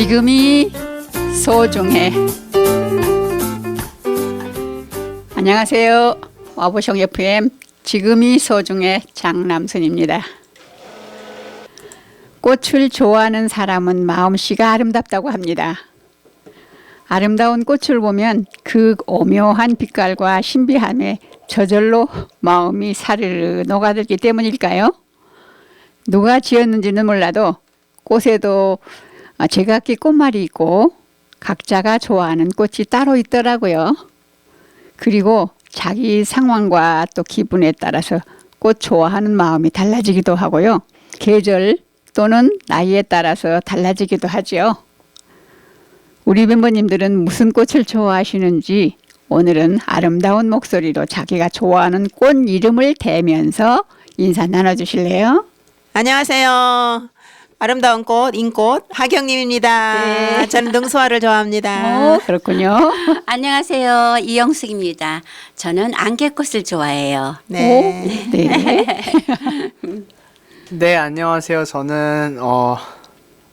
지금이 소중해. 안녕하세요. 와보성 FM 지금이 소중해 장남순입니다. 꽃을 좋아하는 사람은 마음씨가 아름답다고 합니다. 아름다운 꽃을 보면 그 오묘한 빛깔과 신비함에 저절로 마음이 사르르 녹아들기 때문일까요? 누가 지었는지는 몰라도 꽃에도 아, 제각기 꽃말이 있고 각자가 좋아하는 꽃이 따로 있더라고요. 그리고 자기 상황과 또 기분에 따라서 꽃 좋아하는 마음이 달라지기도 하고요. 계절 또는 나이에 따라서 달라지기도 하지요. 우리 멤버님들은 무슨 꽃을 좋아하시는지 오늘은 아름다운 목소리로 자기가 좋아하는 꽃 이름을 대면서 인사 나눠주실래요? 안녕하세요. 아름다운 꽃, 인꽃, 하경님입니다. 네. 저는 능소화를 좋아합니다. 어, 그렇군요. 안녕하세요. 이영숙입니다. 저는 안개꽃을 좋아해요. 네. 오, 네. 네, 안녕하세요. 저는 어,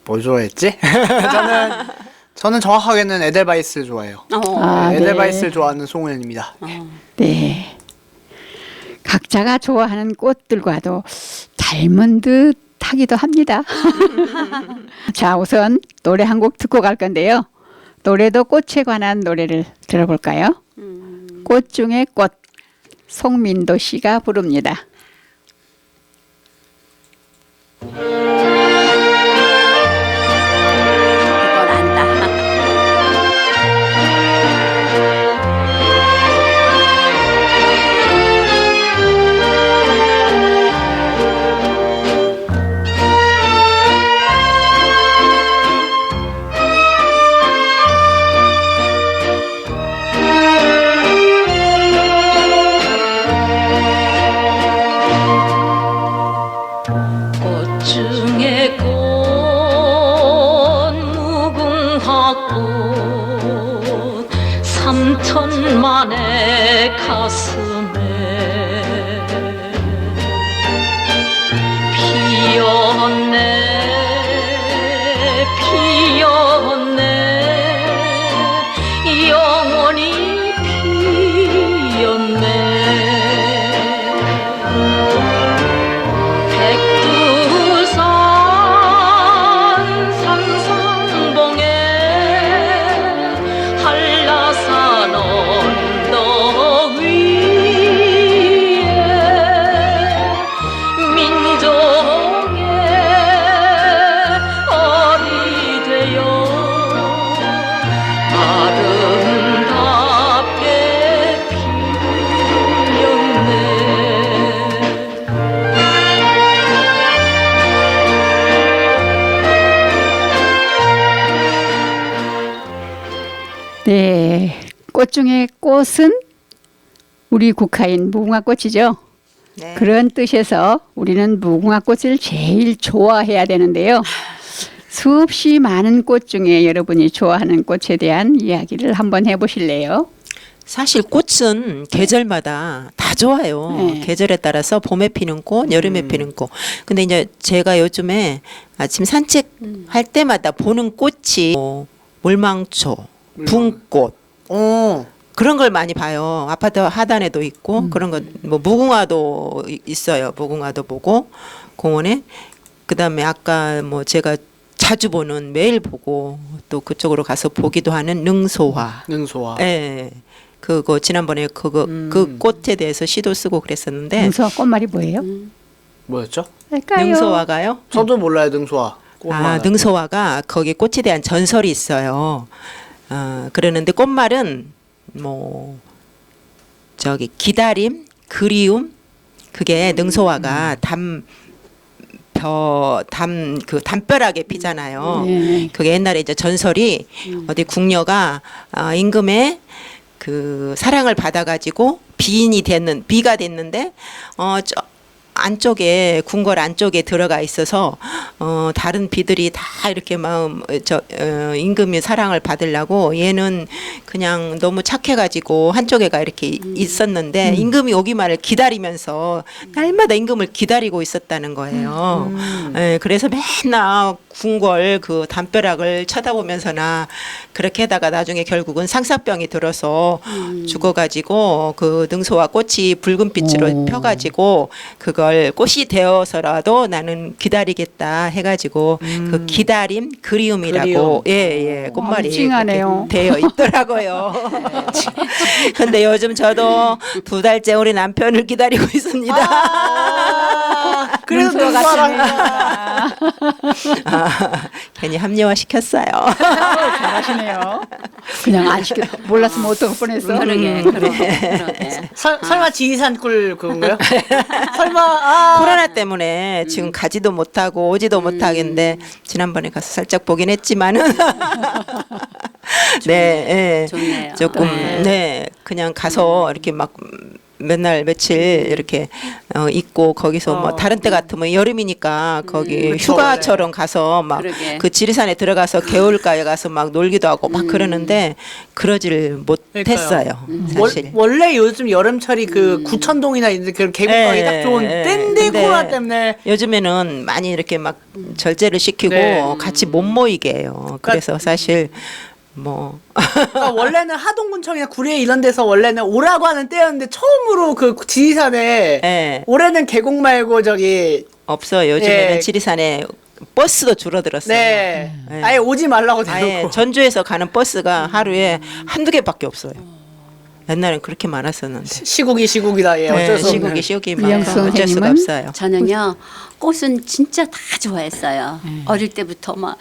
뭐 좋아했지? 저는 저는 정확하게는 에델바이스 좋아해요. 어. 아, 네, 네. 에델바이스를 좋아하는 송은입니다. 네. 각자가 좋아하는 꽃들과도 닮은 듯 하기도 합니다. 자, 우선 노래 한 곡 듣고 갈 건데요. 노래도 꽃에 관한 노래를 들어볼까요? 꽃 중에 꽃. 송민도 씨가 부릅니다. 꽃 중에 꽃은 우리 국화인 무궁화 꽃이죠. 네. 그런 뜻에서 우리는 무궁화 꽃을 제일 좋아해야 되는데요. 수없이 많은 꽃 중에 여러분이 좋아하는 꽃에 대한 이야기를 한번 해보실래요? 사실 꽃은 계절마다 다 좋아요. 네. 계절에 따라서 봄에 피는 꽃, 여름에 피는 꽃. 근데 이제 제가 요즘에 아침 산책할 때마다 보는 꽃이 뭐 물망초, 붕꽃, 어, 그런 걸 많이 봐요. 아파트 하단에도 있고 그런 거 뭐 무궁화도 이- 있어요. 무궁화도 보고 공원에 그다음에 아까 뭐 제가 자주 보는 매일 보고 또 그쪽으로 가서 보기도 하는 능소화. 능소화. 예. 그거 지난번에 그거 그 꽃에 대해서 시도 쓰고 그랬었는데 능소화 꽃말이 뭐예요? 뭐였죠? 할까요? 능소화가요? 저도 몰라요, 능소화. 꽃만 아, 알아요. 능소화가 거기 꽃에 대한 전설이 있어요. 아, 그러는데 꽃말은 뭐 저기 기다림, 그리움 그게 능소화가 담 벼, 담, 그 담벼락에 피잖아요. 네. 그게 옛날에 이제 전설이 어디 궁녀가 아, 임금의 그 사랑을 받아가지고 비인이 됐는 비가 됐는데 어저 안쪽에 궁궐 안쪽에 들어가 있어서 어 다른 비들이 다 이렇게 마음 저 어, 임금의 사랑을 받으려고 얘는 그냥 너무 착해가지고 한쪽에가 이렇게 있었는데 임금이 오기만을 기다리면서 날마다 임금을 기다리고 있었다는 거예요. 예, 그래서 맨날 궁궐 그 담벼락을 쳐다보면서나 그렇게 하다가 나중에 결국은 상사병이 들어서 죽어가지고 그 능소와 꽃이 붉은 빛으로 오. 펴가지고 그걸 꽃이 되어서라도 나는 기다리겠다 해가지고 그 기다림 그리움이라고 예예 꽃말이 찡하네요. 그렇게 되어 있더라고요. 근데 요즘 저도 두 달째 우리 남편을 기다리고 있습니다. 아, 그래서 능수하랑 아, 괜히 합리화 시켰어요. 잘하시네요. 그냥 안 시켜 몰랐으면 어떡할 뻔했어. 음. 그러게, 그러게, 그러게. 설, 설마 지리산 꿀 그건가요? 설마 아 코로나 때문에 지금 가지도 못하고 오지도 못하겠는데 지난번에 가서 살짝 보긴 했지만은 네, 예. 좋네요. 조금 네. 네 그냥 가서 이렇게 막 맨날 며칠 이렇게 어, 있고 거기서 뭐 다른 때 같으면 여름이니까 거기 그쵸. 휴가처럼 가서 막 그러게. 그 지리산에 들어가서 개울가에 가서 막 놀기도 하고 막 그러는데 그러지를 못했어요 월, 사실. 원래 요즘 여름철이 그 구천동이나 이런 그런 계곡 가기 예, 딱 좋은 예, 때인데 근데 코로나 때문에 요즘에는 많이 이렇게 막 절제를 시키고 네. 같이 못 모이게 해요. 그래서 사실 뭐 그러니까 원래는 하동군청이나 구례 이런 데서 원래는 오라고 하는 때였는데 처음으로 그 지리산에 예, 올해는 계곡 말고 저기 없어요. 요즘에는 예. 지리산에 버스도 줄어들었어요. 네, 네. 아예 오지 말라고 아예 대놓고 전주에서 가는 버스가 하루에 한두 개밖에 없어요. 옛날엔 그렇게 많았었는데. 시국이 시국이다 예 네, 어쩔 수 없는 시국이 시국이 많아서 어쩔 수가 선생님은? 없어요. 저는요 꽃은 진짜 다 좋아했어요. 네. 어릴 때부터 막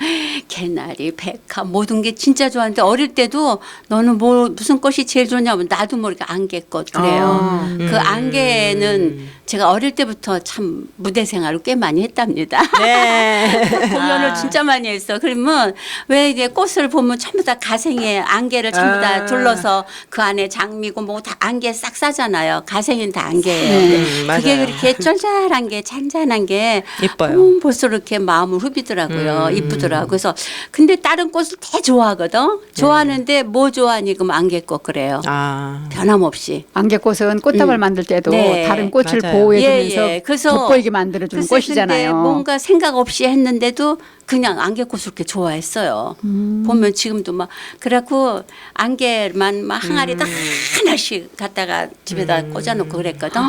개나리, 백합 모든 게 진짜 좋아하는데 어릴 때도 너는 뭐 무슨 꽃이 제일 좋냐면 나도 모르게 안개꽃 그래요. 아. 그 안개는 제가 어릴 때부터 참 무대 생활을 꽤 많이 했답니다. 네. 공연을 진짜 많이 했어. 그러면 왜 이제 꽃을 보면 전부 다 가생에 안개를 전부 다 아. 둘러서 그 안에 장미고 뭐 다 안개 싹 싸잖아요. 가생은 다 안개예요. 음, 그게 맞아요. 그렇게 쫄쫄한 게 잔잔한 게 이뻐요. 음, 벌써 이렇게 마음을 후비더라고요. 음. 이쁘더라고요. 그래서 근데 다른 꽃을 다 좋아하거든. 좋아하는데 뭐 좋아하니 그럼 안개꽃 그래요. 아. 변함없이. 안개꽃은 꽃다발 음. 만들 때도 네. 다른 꽃을 맞아요. 보호해주면서 예, 예. 그래서 돋보이게 만들어주는 글쎄, 근데 꽃이잖아요. 뭔가 생각 없이 했는데도 그냥 안개꽃을 그렇게 좋아했어요. 음. 보면 지금도 막 그래갖고 안개만 막 항아리에다 음. 하나씩 갖다가 집에다 꽂아놓고 그랬거든.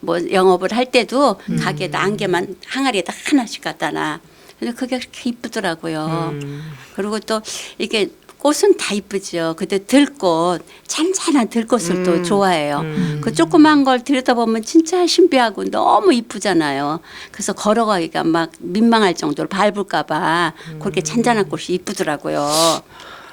뭐 영업을 할 때도 음. 가게에다 안개만 항아리에다 하나씩 갖다 놔. 근데 그게 그렇게 이쁘더라고요. 음. 그리고 또 이게 꽃은 다 이쁘죠. 근데 들꽃, 잔잔한 들꽃을 또 좋아해요. 그 조그만 걸 들여다보면 진짜 신비하고 너무 이쁘잖아요. 그래서 걸어가기가 막 민망할 정도로 밟을까봐 그렇게 잔잔한 꽃이 이쁘더라고요.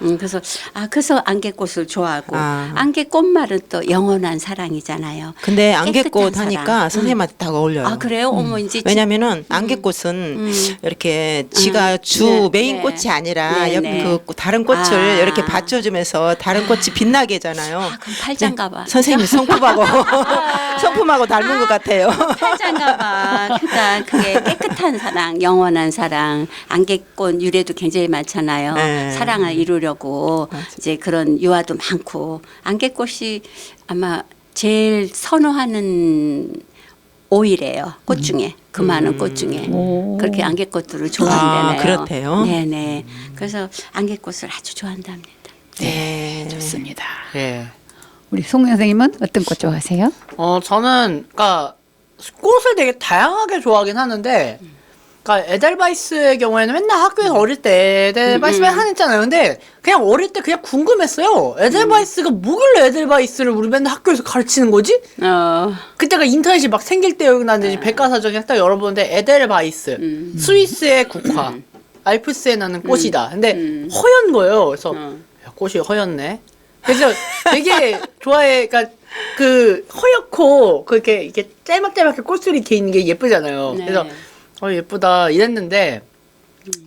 음, 그래서 아 그래서 안개꽃을 좋아하고 아. 안개꽃말은 또 영원한 사랑이잖아요. 근데 깨끗한 안개꽃 사랑. 하니까 선생님한테 딱 어울려요. 아 그래요? 어머 이제 진- 왜냐면은 안개꽃은 음. 이렇게 지가 음. 주 네, 메인 네. 꽃이 아니라 네, 옆 네. 그 다른 꽃을 아. 이렇게 받쳐주면서 다른 꽃이 빛나게 하잖아요. 아, 그럼 팔짱가 봐. 선생님 성품하고 성품하고 닮은 것 같아요. 팔짱가 봐. 그러니까 그게 깨끗한 사랑, 영원한 사랑. 안개꽃 유래도 굉장히 많잖아요. 네. 사랑을 이루려 고 이제 그런 유화도 많고 안개꽃이 아마 제일 선호하는 오일이에요. 꽃 중에 그 많은 꽃 중에 오. 그렇게 안개꽃들을 좋아한다네요. 아, 그렇대요? 네네. 그래서 안개꽃을 아주 좋아한답니다. 네. 좋습니다. 예. 우리 송 선생님은 어떤 꽃 좋아하세요? 어 저는 그러니까 꽃을 되게 다양하게 좋아하긴 하는데 그러니까 에델바이스의 경우에는 맨날 학교에서 어릴 때 에델바이스 맨 하는 있잖아요. 근데 그냥 어릴 때 그냥 궁금했어요. 에델바이스가 뭐길래 에델바이스를 우리 맨날 학교에서 가르치는 거지? 어, 그때가 인터넷이 막 생길 때였는데 백과사전에 딱 열어보는데 에델바이스 음. 스위스의 국화 알프스에 나는 꽃이다. 근데 음. 허연 거예요. 그래서 어. 야, 꽃이 허였네. 그래서 되게 좋아해. 그러니까 그 허옇고 그렇게 이렇게 짤막짤막하게 꽃술이 이렇게 있는 게 예쁘잖아요. 네. 그래서 어 예쁘다 이랬는데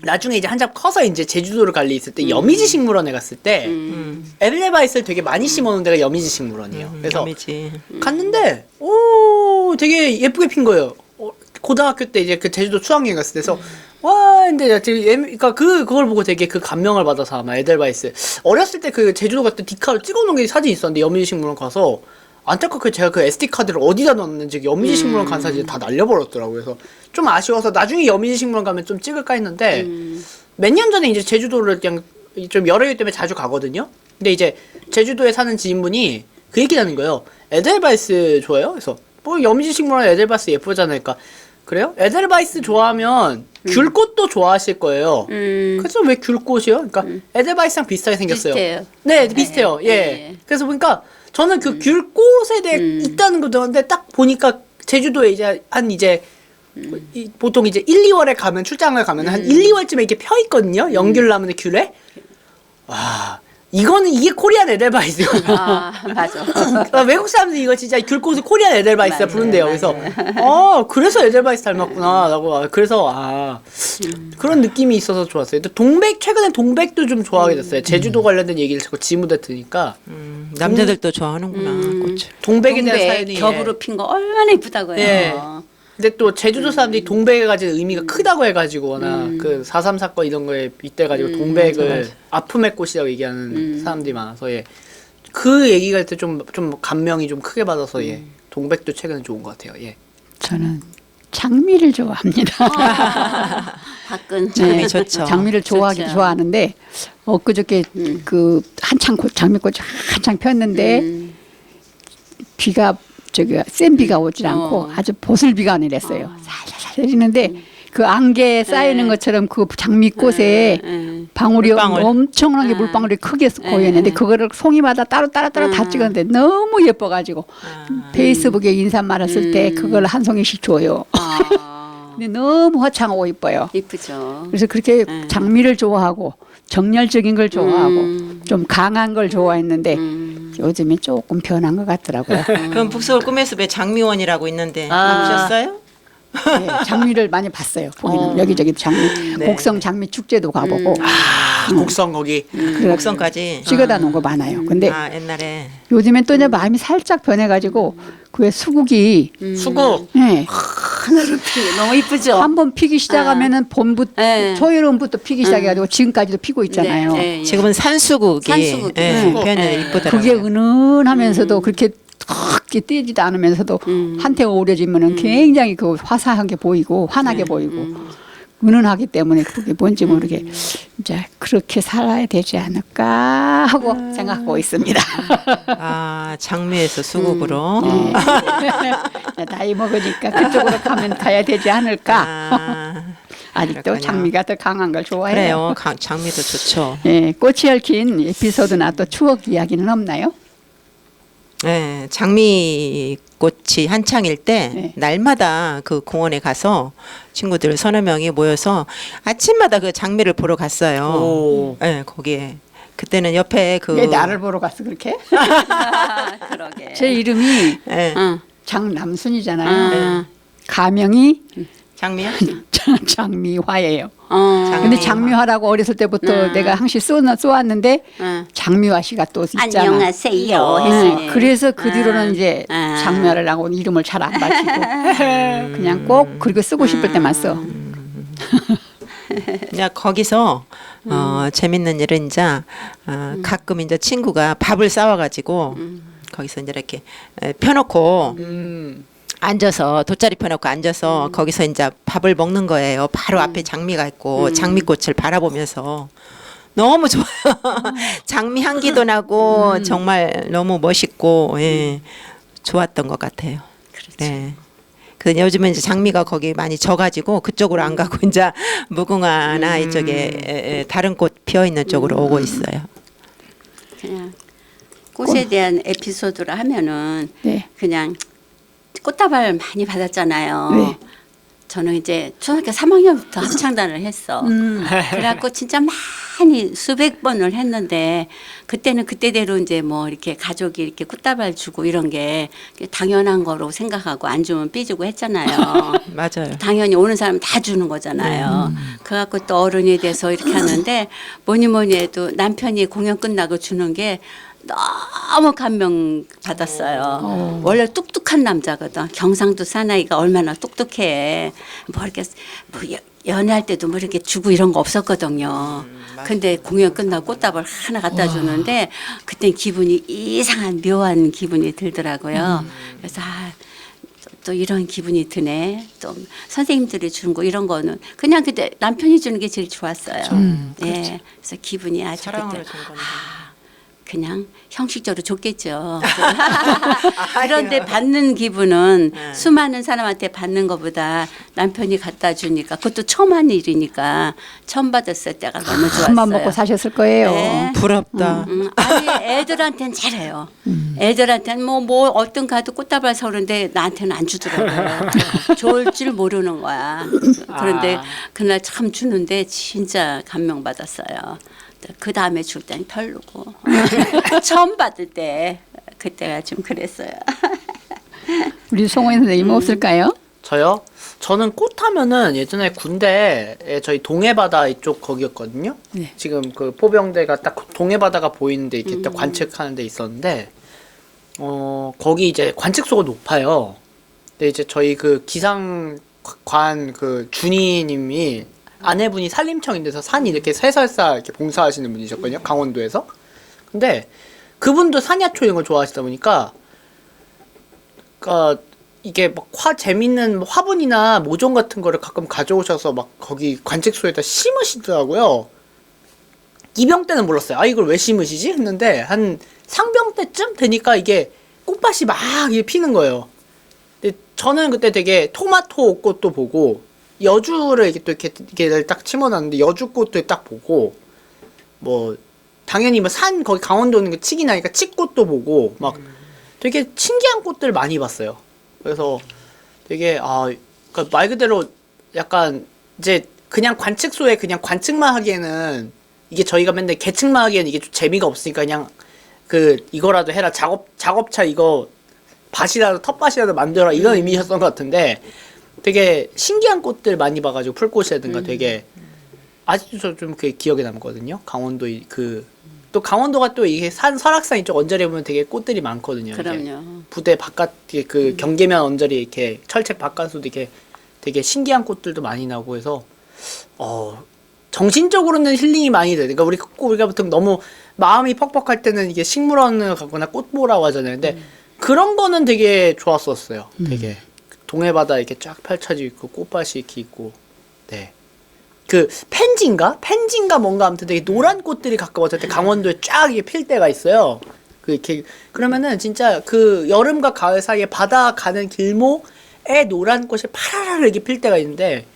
나중에 이제 한참 커서 이제 제주도를 갈일 있을 때 여미지 식물원에 갔을 때 음. 에델바이스를 되게 많이 심어놓은 데가 여미지 식물원이에요. 그래서 점이지. 갔는데 오 되게 예쁘게 핀 거예요. 어, 고등학교 때 이제 그 제주도 수학여행 갔을 때서 와 근데 지금 예- 그러니까 그 그걸 보고 되게 그 감명을 받아서 아마 에델바이스 어렸을 때 그 제주도 갔을 때 디카를 찍어놓은 게 사진 이 있었는데 여민식물원 가서 안타깝게 제가 그 SD 카드를 어디다 넣었는지 여민식물원 간 사진 다 날려버렸더라고요. 그래서 좀 아쉬워서 나중에 여민식물원 가면 좀 찍을까 했는데 몇 년 전에 이제 제주도를 그냥 좀 여러 일 때문에 자주 가거든요. 근데 이제 제주도에 사는 지인분이 그 얘기 하는 거예요. 에델바이스 좋아요? 그래서 뭐 염지식물원 에델바이스 예쁘잖아요. 그러니까 그래요? 에델바이스 좋아하면 귤꽃도 좋아하실 거예요. 음. 그래서 왜 귤꽃이요? 그러니까 에델바이스랑 비슷하게 생겼어요. 비슷해요. 네, 비슷해요. 예. 예. 그래서 보니까 저는 그 귤꽃에 대해 음. 있다는 것도 근데 딱 보니까 제주도에 이제 한 이제 이- 보통 이제 1, 2월에 가면 출장을 가면 음. 한 1, 2월쯤에 이렇게 펴 있거든요. 연귤 나무의 귤에. 와, 이거는 이게 코리안 에델바이스요. 아 맞아. 아, 외국 사람들이 이거 진짜 귤꽃을 코리안 에델바이스 맞아요, 부른대요. 그래서 어 그래서 에델바이스 닮았구나라고 아, 그래서 아 그런 느낌이 있어서 좋았어요. 또 동백 최근에 동백도 좀 좋아하게 됐어요. 제주도 관련된 얘기를 자꾸 지무대 들으니까 음, 남자들도 좋아하는구나 꽃을. 동백에 대한 동백 사연이 겹으로 핀 거 얼마나 이쁘다고요. 예. 근데 또 제주도 사람들이 동백에 가진 의미가 음. 크다고 해가지고 워낙 그4.3 사건 이런 거에 빗대 가지고 동백을 아픔의 꽃이라고 얘기하는 음. 사람들이 많아서 예. 그 얘기가 좀좀 좀 감명이 좀 크게 받아서 예. 음. 동백도 최근에 좋은 것 같아요. 예. 저는 장미를 좋아합니다. 밖은 장미 좋죠. 장미를 좋아하기 좋죠. 좋아하는데 엊그저께 음. 그 한창 꽃 장미꽃이 한창 폈는데 음. 비가 저기 센 비가 오질 않고 어. 아주 보슬비가 내렸어요. 살살살 내리는데 그 안개에 쌓이는 네. 것처럼 그 장미꽃에 음. 방울이 물방울. 엄청나게 음. 물방울이 크게 네. 고였는데 그거를 송이마다 따로 따로 따로 다 음. 찍었는데 너무 예뻐가지고 페이스북에 인사말을 쓸때 음. 그걸 한 송이씩 줘요. 아, 근데 너무 화창하고 이뻐요. 이쁘죠. 그래서 그렇게 음. 장미를 좋아하고 정열적인 걸 좋아하고 음. 좀 강한 걸 좋아했는데 음. 요즘에 조금 변한 것 같더라고요. 그럼 북서울 꿈의 숲에 장미원이라고 있는데 아. 보셨어요? 네, 장미를 많이 봤어요. 보기는 어. 여기저기 장미, 네. 곡성 장미 축제도 가보고 아, 곡성 거기. 그래 목성까지. 찍어다 놓은 거 많아요. 근데 아 옛날에 요즘엔 또 이제 마음이 살짝 변해가지고 그 왜 수국이 수국. 네, 하늘을 피 너무 이쁘죠. 한 번 피기 시작하면은 봄부터 네. 초여름부터 피기 시작해가지고 지금까지도 피고 있잖아요. 네, 네, 예. 지금은 산수국이 산수국이. 예, 수국. 표현이 네. 이쁘더라고요. 그게 은은하면서도 그렇게 크게 띄지도 않으면서도 음. 한태가 오려지면은 굉장히 그 화사하게 보이고 환하게 보이고 은은하기 때문에 그게 뭔지 모르게 이제 그렇게 살아야 되지 않을까 하고 생각하고 있습니다. 아 장미에서 수국으로. 네. 나이 먹으니까 그쪽으로 가면 가야 되지 않을까. 아, 아직도 그렇군요. 장미가 더 강한 걸 좋아해요. 그래요. 가- 장미도 좋죠. 예, 꽃이 얽힌 에피소드나 또 추억 이야기는 없나요? 네, 장미 꽃이 한창일 때 네. 날마다 그 공원에 가서 친구들 서너 명이 모여서 아침마다 그 장미를 보러 갔어요. 오. 네, 거기에 그때는 옆에 그 왜 나를 보러 갔어 그렇게? 아, 그러게. 제 이름이 네, 응. 장남순이잖아요. 응. 가명이 장미요? 장미화예요. 어. 장- 근데 장미화. 장미화라고 어렸을 때부터 음. 내가 항시 쏘, 쏘았는데 응. 장미화 씨가 또 있잖아. 안녕하세요. 네, 했어요. 그래서 그 뒤로는 아. 이제 아. 장미화를 하고 이름을 잘안 밝히고 그냥 꼭 그리고 쓰고 싶을 때만 써. 이제 거기서 어, 재밌는 일은 이제 어, 가끔 이제 친구가 밥을 싸와가지고 거기서 이제 이렇게 에, 펴놓고 음. 앉아서 돗자리 펴놓고 앉아서 거기서 이제 밥을 먹는 거예요. 바로 앞에 장미가 있고 장미꽃을 바라보면서. 너무 좋아요. 장미 향기도 나고 정말 너무 멋있고 예, 좋았던 것 같아요. 네. 그 요즘은 이제 장미가 거기 많이 져가지고 그쪽으로 안 가고 이제 무궁화나 이쪽에 에, 에, 다른 꽃 피어 있는 쪽으로 오고 있어요. 그냥 꽃에 대한 에피소드를 하면은 네. 그냥 꽃다발 많이 받았잖아요. 네. 저는 이제 초등학교 3학년부터 합창단을 했어. 음. 그래갖고 진짜 많이 수백 번을 했는데 그때는 그때대로 이제 뭐 이렇게 가족이 이렇게 꽃다발 주고 이런 게 당연한 거로 생각하고 안 주면 삐지고 했잖아요. 맞아요. 당연히 오는 사람 다 주는 거잖아요. 그래갖고 또 어른이 돼서 이렇게 하는데 뭐니 뭐니 해도 남편이 공연 끝나고 주는 게 너무 감명 받았어요. 원래 뚝뚝한 남자거든. 경상도 사나이가 얼마나 똑똑해. 뭐 이렇게 뭐 여- 연애할 때도 뭐 이렇게 주고 이런 거 없었거든요. 근데 공연 끝나고 꽃다발 하나 갖다 주는데 그땐 기분이 이상한 묘한 기분이 들더라고요. 그래서 아, 또- 또 이런 기분이 드네. 또 선생님들이 주는 거 이런 거는 그냥 그때 남편이 주는 게 제일 좋았어요. 네. 그래서 기분이 아주 사랑으로 그때 준 건데. 그냥 형식적으로 줬겠죠. 그런데 받는 기분은 네. 수많은 사람한테 받는 것보다 남편이 갖다 주니까 그것도 처음 한 일이니까 처음 받았을 때가 너무 좋았어요. 큰맘 먹고 사셨을 거예요. 네. 부럽다. 음, 아니 애들한테는 잘해요. 애들한테는 뭐, 뭐 어떤 가도 꽃다발 사오는데 나한테는 안 주더라고요. 좋을 줄 모르는 거야. 그런데 아. 그날 참 주는데 진짜 감명 받았어요. 그 다음에 줄땐 별로고 처음 받을 때 그때가 좀 그랬어요. 우리 송원 선생님 은 없을까요? 저요? 저는 꽃 하면은 예전에 군대에 저희 동해바다 이쪽 거기였거든요. 네. 지금 그 포병대가 딱 동해바다가 보이는데 이렇게 딱 관측하는 데 있었는데 어 거기 이제 관측소가 높아요. 근데 이제 저희 그 기상관 그 준이님이 아내분이 산림청인데서 산 이렇게 새설사 이렇게 봉사하시는 분이셨거든요. 강원도에서. 근데 그분도 산야초 이런 걸 좋아하시다 보니까 그러니까 이게 막 화 재밌는 화분이나 모종 같은 거를 가끔 가져오셔서 막 거기 관측소에다 심으시더라고요. 이병 때는 몰랐어요. 아 이걸 왜 심으시지? 했는데 한 상병 때쯤 되니까 이게 꽃밭이 막 이게 피는 거예요. 근데 저는 그때 되게 토마토 꽃도 보고 여주를 이렇게 또 이렇게 이렇게 딱 심어놨는데 여주 꽃도 딱 보고 뭐 당연히 뭐 산 거기 강원도 있는 그 칡이 나니까 칡꽃도 보고 막 되게 신기한 꽃들 많이 봤어요. 그래서 되게 아, 그러니까 말 그대로 약간 이제 그냥 관측소에 그냥 관측만 하기에는 이게 저희가 맨날 계측만 하기에는 이게 좀 재미가 없으니까 그냥 그 이거라도 해라 작업 작업차 이거 밭이라도 텃밭이라도 만들어 이런 의미셨던 것 같은데 되게 신기한 꽃들 많이 봐가지고 풀꽃이라든가 되게 아직도 저좀 그게 기억에 남거든요. 강원도 그 또 강원도가 또 이게 산 설악산 이쪽 언저리에 보면 되게 꽃들이 많거든요. 이게. 그럼요. 부대 바깥에 그 경계면 언저리 이렇게 철책 바깥으로 이렇게 되게 신기한 꽃들도 많이 나고 해서 어 정신적으로는 힐링이 많이 돼. 그러니까 우리 꼭 우리가 보통 너무 마음이 퍽퍽할 때는 이게 식물원을 가거나 꽃 보라고 하잖아요. 근데 그런 거는 되게 좋았었어요. 되게 동해 바다 이렇게 쫙 펼쳐져 있고 꽃밭이 이렇게 있고 네. 그 펜지인가? 펜지인가 뭔가 아무튼 되게 노란 꽃들이 가끔 때 강원도에 쫙 이게 필 때가 있어요. 그 이렇게 그러면은 진짜 그 여름과 가을 사이에 바다 가는 길목에 노란 꽃이 파라라 이렇게 필 때가 있는데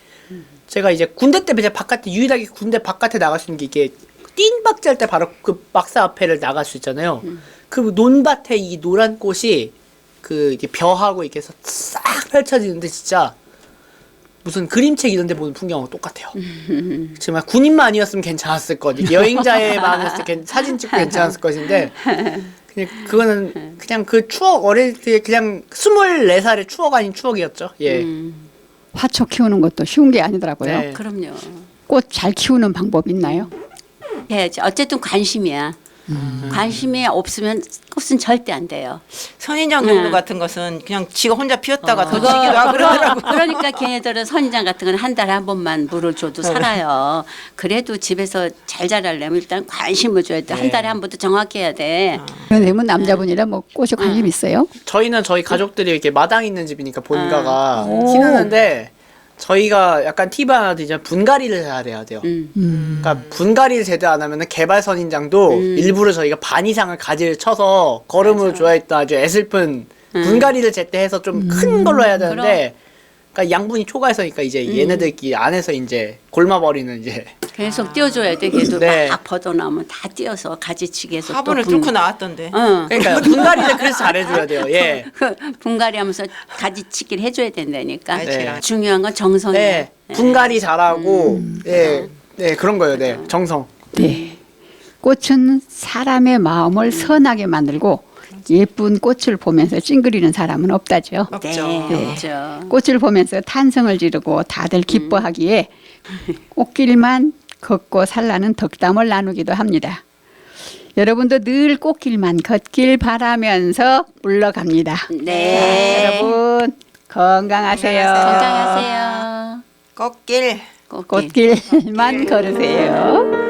제가 이제 군대 때 이제 바깥에 유일하게 군대 바깥에 나갈 수 있는 게 이게 뜀박질 때 바로 그 막사 앞에를 나갈 수 있잖아요. 그 논밭에 이 노란 꽃이 그 이게 벼하고 이렇게 해서 싹 펼쳐지는데 진짜 무슨 그림책 이런 데 보는 풍경하고 똑같아요. 정말 군인만 아니었으면 괜찮았을 것. 이게 여행자의 때 사진 찍고 괜찮았을 것인데 그냥 그거는 그냥 그 추억 어릴 때 그냥 24살의 추억 아닌 추억이었죠. 예. 화초 키우는 것도 쉬운 게 아니더라고요. 네. 그럼요. 꽃 잘 키우는 방법 있나요? 해야지. 어쨌든 관심이야. 관심이 없으면 꽃은 절대 안 돼요. 선인장 네. 종류 같은 것은 그냥 지가 혼자 피웠다가 그거 던지기도 하고 그러더라고. 그러니까 걔네들은 선인장 같은 건 한 달에 한 번만 물을 줘도 살아요. 그래도 집에서 잘 자라려면 일단 관심을 줘야 돼. 한 달에 한 번도 정확히 해야 돼. 선생님은 남자분이라 뭐 꽃에 관심 있어요? 저희는 저희 가족들이 이렇게 마당 있는 집이니까 본가가 오. 키우는데 저희가 약간 팁 하나 드리자면 분갈이를 잘해야 돼요. 음. 그러니까 분갈이를 제대로 안 하면 개발 선인장도 일부러 저희가 반 이상을 가지를 쳐서 거름을 줘야 했다 아주 애슬픈 분갈이를 제때 해서 좀 큰 걸로 해야 되는데 그러니까 양분이 초과해서니까 이제 얘네들끼리 안에서 이제 골마 버리는 이제 계속 띄워줘야 돼. 걔도 네. 막 벗어나면 다 띄어서 가지치기해서 화분을 또 분- 뚫고 나왔던데. 응. 그러니까 분갈이를 그래서 잘해줘야 돼요. 예. 그 분갈이 하면서 가지치기를 해줘야 된다니까. 네. 중요한 건 정성이에요. 네. 분갈이 잘하고 예. 네, 그런 거예요. 네. 정성. 네. 꽃은 사람의 마음을 선하게 만들고 예쁜 꽃을 보면서 찡그리는 사람은 없다죠. 없죠. 네. 없죠. 꽃을 보면서 탄성을 지르고 다들 기뻐하기에 꽃길만 걷고 살라는 덕담을 나누기도 합니다. 여러분도 늘 꽃길만 걷길 바라면서 물러갑니다. 네. 자, 여러분 건강하세요. 건강하세요. 꽃길. 꽃길만 걸으세요.